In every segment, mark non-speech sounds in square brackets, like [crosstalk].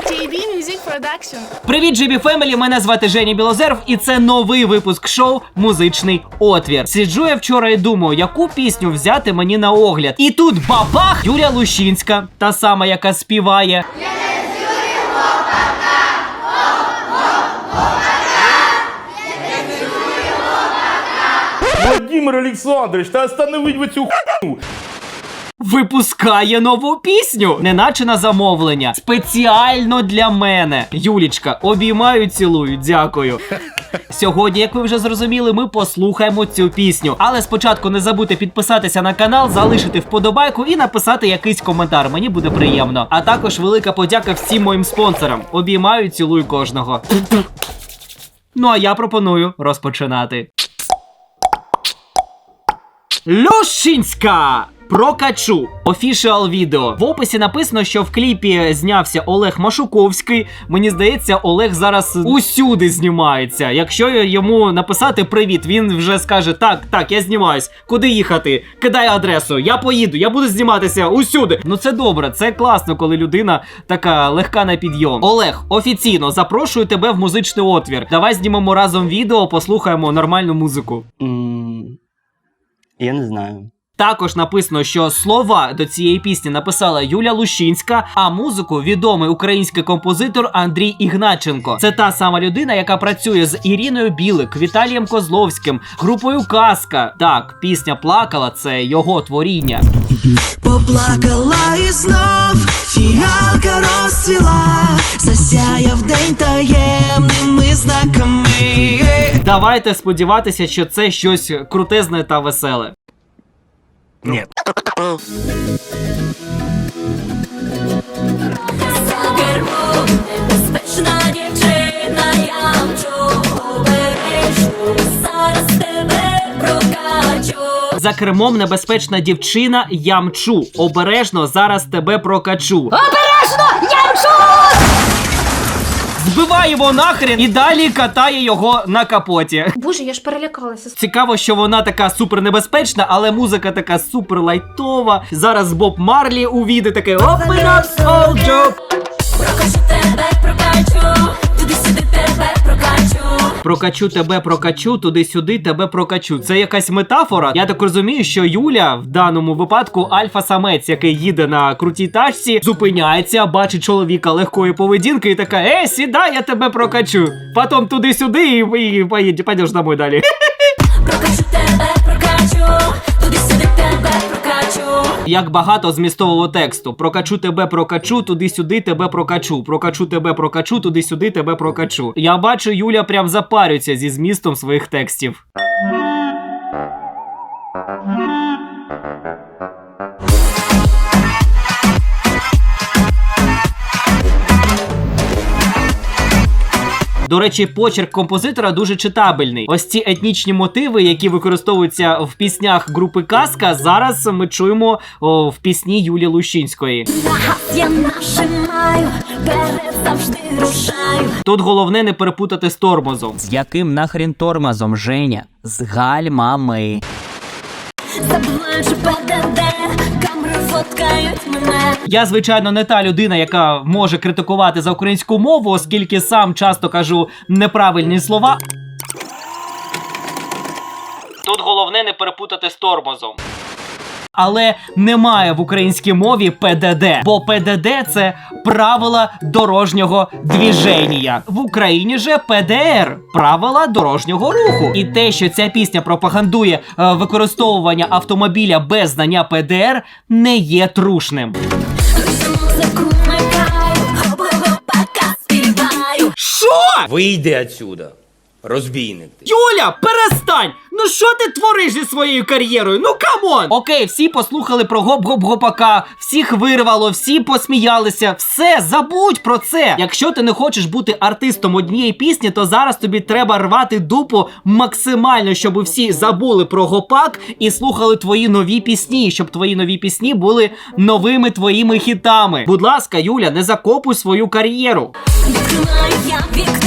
JB Music Production. Привіт, GB Family, Мене звати Женя Білозерв, і це новий випуск шоу Музичний отвір. Сиджу я вчора і думаю, яку пісню взяти мені на огляд. І тут бабах! Юля Лущинська, та сама, яка співає. Владимир Олександрович, та остановить ви цю хуйню. Випускає нову пісню, неначе на замовлення. Спеціально для мене. Юлічка, обіймаю, цілую, дякую. Сьогодні, як ви вже зрозуміли, ми послухаємо цю пісню. Але спочатку не забудьте підписатися на канал, залишити вподобайку і написати якийсь коментар. Мені буде приємно. А також велика подяка всім моїм спонсорам. Обіймаю, цілую кожного. Ну а я пропоную розпочинати. Люшинська! Прокачу Official відео. В описі написано, що в кліпі знявся Олег Машуковський. Мені здається, Олег зараз усюди знімається. Якщо йому написати привіт, він вже скаже: Так, так, я знімаюсь. Куди їхати? Кидай адресу. Я поїду, я буду зніматися усюди. Ну це добре, це класно, коли людина така легка на підйом. Олег, офіційно запрошую тебе в музичний отвір. Давай знімемо разом відео, послухаємо нормальну музику. М, Я не знаю. Також написано, що слова до цієї пісні написала Юля Лущинська, а музику відомий український композитор Андрій Ігначенко. Це та сама людина, яка працює з Іріною Білик, Віталієм Козловським, групою Казка. Так, пісня плакала, це його творіння. Поплакала і знов фіалка розцвіла, засяяв день таємними знаками. Давайте сподіватися, що це щось крутезне та веселе. Безпечна дівчина, я мчу зараз тебе прокачу. За кермом небезпечна дівчина, я мчу. Обережно зараз тебе прокачу. Обережно! Збиває його нахрен і далі катає його на капоті. Боже, я ж перелякалася. Цікаво, що вона така супер небезпечна, але музика така супер лайтова. Зараз Боб Марлі увійде таке Open up, all job. Прокачу тебе, прокачу, туди-сюди тебе прокачу. Тебе, прокачу, туди-сюди тебе прокачу. Це якась метафора. Я так розумію, що Юля в даному випадку альфа-самець, який їде на крутій тачці, зупиняється, бачить чоловіка легкої поведінки і така: Е, сідай, я тебе прокачу. Потім туди-сюди і, і і пойдеш домой далі. Як багато змістового тексту. Прокачу тебе, прокачу, туди-сюди тебе прокачу. Прокачу тебе, прокачу, туди-сюди тебе прокачу. Я бачу, Юля прям запарюється зі змістом своїх текстів. До речі, почерк композитора дуже читабельний. Ось ці етнічні мотиви, які використовуються в піснях групи Казка, зараз ми чуємо о, в пісні Юлії Лущинської. Я нажимаю, вперед завжди рушаю. Тут головне не перепутати з тормозом. З яким нахрін тормозом, Женя? З гальмами. ПДД, камери фоткають мене. Я, звичайно, не та людина, яка може критикувати за українську мову, оскільки сам часто кажу неправильні слова. Тут головне не перепутати з тормозом. Але немає в українській мові ПДД, бо ПДД це правила дорожнього двіження. В Україні же ПДР правила дорожнього руху. І те, що ця пісня пропагандує е, використовування автомобіля без знання ПДР, не є трушним. Що? Вийди отсюда, розбійник ти. Юля, перестань! Ну що ти твориш зі своєю кар'єрою? Ну камон! Окей, всі послухали про гоп-гоп-гопака, всіх вирвало, всі посміялися. Все, забудь про це. Якщо ти не хочеш бути артистом однієї пісні, то зараз тобі треба рвати дупу максимально, щоб всі забули про гопак і слухали твої нові пісні, щоб твої нові пісні були новими твоїми хітами. Будь ласка, Юля, не закопуй свою кар'єру. Відкриваю я вікно,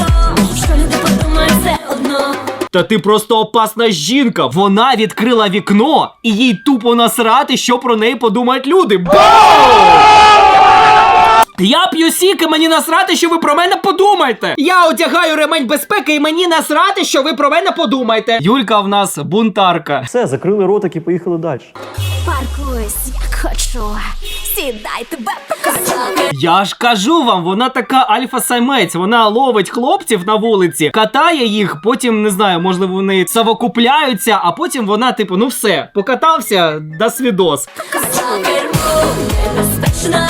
Та ти просто опасна жінка. Вона відкрила вікно і їй тупо насрати, що про неї подумають люди. Бау! Я п'ю сік і мені насрати, що ви про мене подумаєте. Я одягаю ремень безпеки і мені насрати, що ви про мене подумаєте. Юлька в нас бунтарка. Все, закрили ротик і поїхали далі. Паркуюсь, як хочу. Сідай тебе покажу. Я ж кажу вам, вона така альфа-самець. Вона ловить хлопців на вулиці, катає їх, потім не знаю, можливо, вони совокупляються, а потім вона, типу, ну все, покатався, до свідос. Керму, небезпечна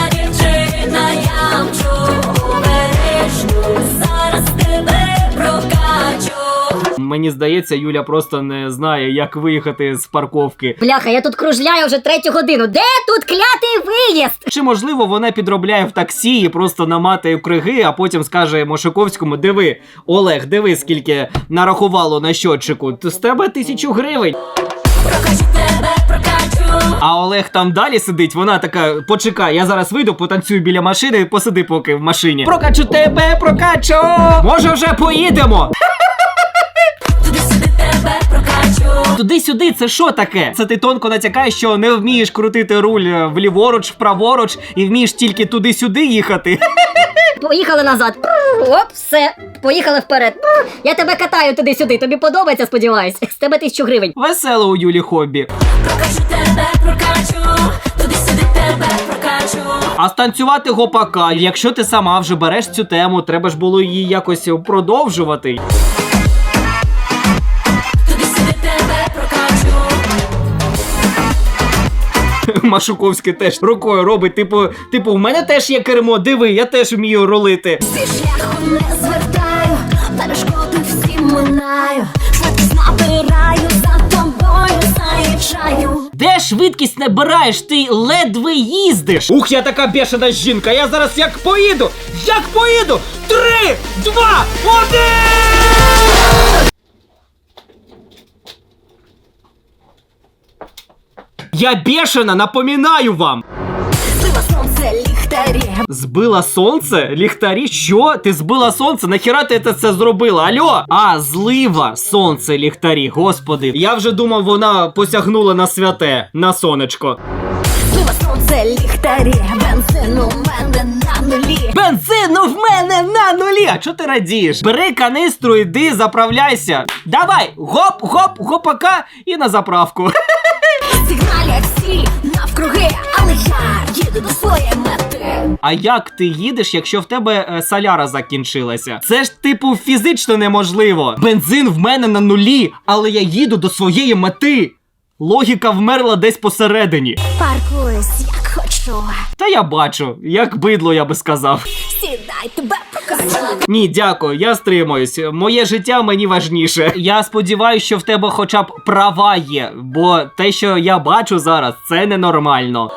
Мені здається, Юля просто не знає, як виїхати з парковки. Бляха, я тут кружляю вже третю годину. Де тут клятий виїзд? Чи можливо вона підробляє в таксі і просто наматає криги, а потім скаже Мошиковському: диви, Олег, диви, скільки нарахувало на щотчику. З тебе тисячу гривень. Прокачу тебе, прокачу. А Олег там далі сидить, вона така, почекай, я зараз вийду, потанцюю біля машини, посиди поки в машині. Прокачу тебе, прокачу! Може вже поїдемо? [laughs] Туди-сюди це що таке? Це ти тонко натякаєш, що не вмієш крутити руль е, вліворуч, вправоруч і вмієш тільки туди-сюди їхати. [laughs] Поїхали назад. Оп, все. Поїхали вперед. Я тебе катаю туди-сюди. Тобі подобається, сподіваюсь. З тебе тисячу гривень. Весело у Юлі хобі. Прокачу тебе, прокачу. Туди-сюди тебе прокачу. А станцювати гопака, якщо ти сама вже береш цю тему, треба ж було її якось продовжувати. Машуковський теж рукою робить. Типу, типу, в мене теж є кермо, диви, я теж вмію рулити. Зі шляху не звертаю, перешкоди всі минаю. Набираю, за тобою заїжджаю. Де швидкість набираєш? Ти ледве їздиш. Ух, я така бешена жінка. Я зараз як поїду. Як поїду? Три, два, один! Я бешена, напоминаю вам. Сила сонце ліхтарі. Збила сонце? Ліхтарі? Що? Ти збила сонце? Нахіра ти це, це зробила? Алло? А, злива сонце ліхтарі, господи. Я вже думав, вона посягнула на святе, на сонечко. Сила сонце ліхтарі. Бензин у мене на нулі. Бензину в мене на нулі! А чого ти радієш? Бери канистру, іди, заправляйся. Давай, гоп, гоп, гопака і на заправку. [laughs] Всі навкруги, але я їду до своєї мети. А як ти їдеш, якщо в тебе е, соляра закінчилася? Це ж типу фізично неможливо. Бензин в мене на нулі, але я їду до своєї мети. Логіка вмерла десь посередині. Паркуюсь, як хочу. Та я бачу, як бидло, я би сказав. Сідай тебе. Ні, дякую, я стримуюсь. Моє життя мені важніше. Я сподіваюся, що в тебе хоча б права є, бо те, що я бачу зараз, це ненормально.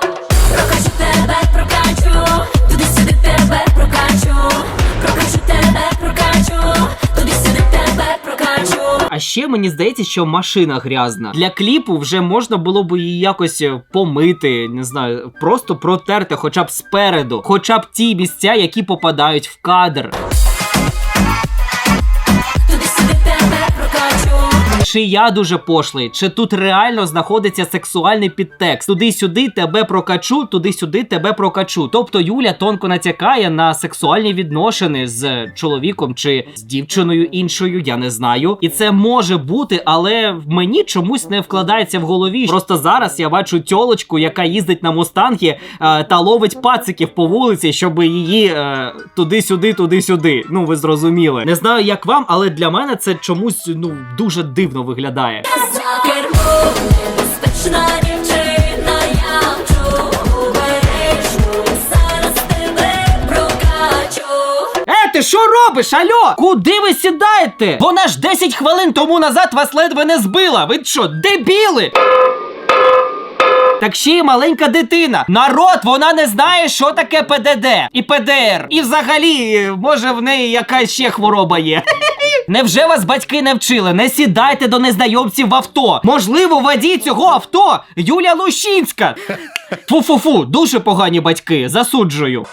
А ще мені здається, що машина грязна. Для кліпу вже можна було б її якось е, помити, не знаю, просто протерти, хоча б спереду, хоча б ті місця, які попадають в кадр. Чи я дуже пошлий, чи тут реально знаходиться сексуальний підтекст? Туди-сюди тебе прокачу, туди-сюди тебе прокачу. Тобто Юля тонко натякає на сексуальні відношення з чоловіком чи з дівчиною іншою, я не знаю. І це може бути, але в мені чомусь не вкладається в голові. Просто зараз я бачу тьолочку, яка їздить на мустангі е, та ловить пациків по вулиці, щоб її е, туди-сюди, туди-сюди. Ну ви зрозуміли. Не знаю, як вам, але для мене це чомусь ну дуже дивно виглядає. Небезпечна дівчина, я мчу обережно. Зараз тебе прокачу. Е, ти що робиш? Альо? Куди ви сідаєте? Вона ж 10 хвилин тому назад вас ледве не збила. Ви що, дебіли? Так ще й маленька дитина. Народ, вона не знає, що таке ПДД і ПДР. І взагалі, може, в неї якась ще хвороба є. [laughs] Невже вас батьки не вчили? Не сідайте до незнайомців в авто. Можливо, водій цього авто Юля Лущинська. Фу-фу-фу, дуже погані батьки. Засуджую.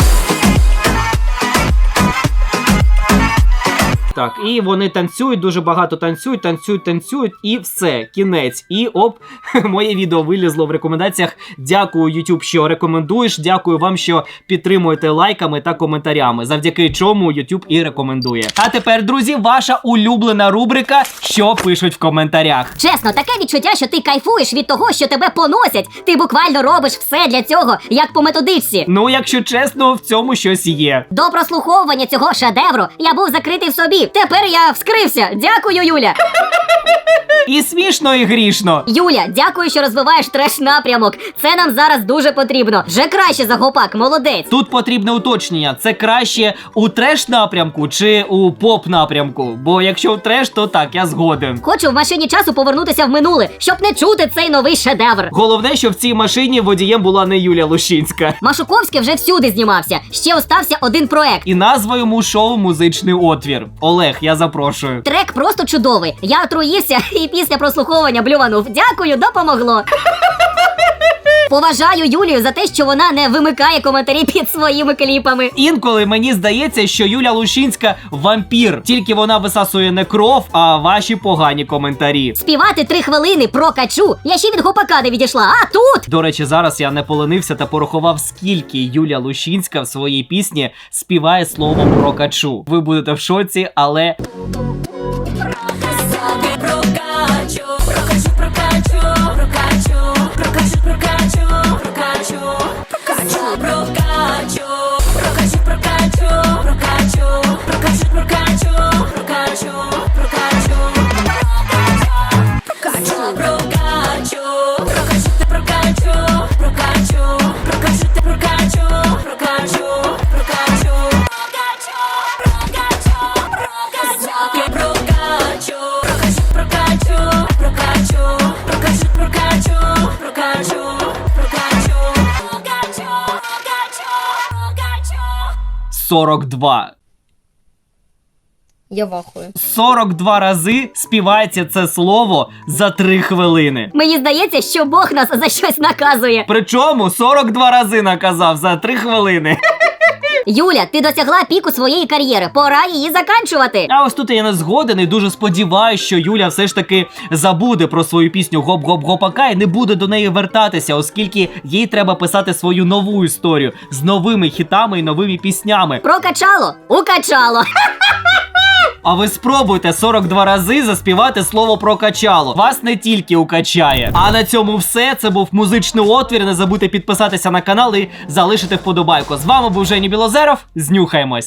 Так, і вони танцюють, дуже багато танцюють, танцюють, танцюють, і все, кінець. І оп, [laughs] моє відео вилізло в рекомендаціях. Дякую, YouTube, що рекомендуєш. Дякую вам, що підтримуєте лайками та коментарями, завдяки чому YouTube і рекомендує. А тепер, друзі, ваша улюблена рубрика, що пишуть в коментарях. Чесно, таке відчуття, що ти кайфуєш від того, що тебе поносять. Ти буквально робиш все для цього, як по методичці. Ну, якщо чесно, в цьому щось є. До прослуховування цього шедевру я був закритий в собі. Тепер я вскрився. Дякую, Юля. І смішно, і грішно. Юля, дякую, що розвиваєш треш напрямок. Це нам зараз дуже потрібно. Вже краще за гопак, молодець. Тут потрібне уточнення: це краще у треш напрямку чи у поп напрямку. Бо якщо у треш, то так, я згоден. Хочу в машині часу повернутися в минуле, щоб не чути цей новий шедевр. Головне, що в цій машині водієм була не Юля Лущинська. Машуковський вже всюди знімався. Ще остався один проект. І назва йому шоу Музичний отвір. Олег, я запрошую. Трек просто чудовий. Я отруївся [laughs] і після прослуховування блюванув. Дякую, допомогло. Поважаю Юлію за те, що вона не вимикає коментарі під своїми кліпами. Інколи мені здається, що Юля Лущинська вампір, тільки вона висасує не кров, а ваші погані коментарі. Співати три хвилини про качу. Я ще від гопака не відійшла. А тут До речі, зараз я не поленився та порахував, скільки Юля Лущинська в своїй пісні співає словом про качу. Ви будете в шоці, але 42. я вахую. 42 рази співається це слово за 3 хвилини. Мені здається, що Бог нас за щось наказує. Причому 42 рази наказав за 3 хвилини. [laughs] Юля, ти досягла піку своєї кар'єри. Пора її заканчувати. А ось тут я не згоден і дуже сподіваюся, що Юля все ж таки забуде про свою пісню Гоп-гоп-гопака і не буде до неї вертатися, оскільки їй треба писати свою нову історію з новими хітами і новими піснями. Прокачало? Укачало. [laughs] А ви спробуйте 42 рази заспівати слово прокачало. Вас не тільки укачає. А на цьому все. Це був музичний отвір. Не забудьте підписатися на канал і залишити вподобайку. З вами був Жені Білозеров. Знюхаємось.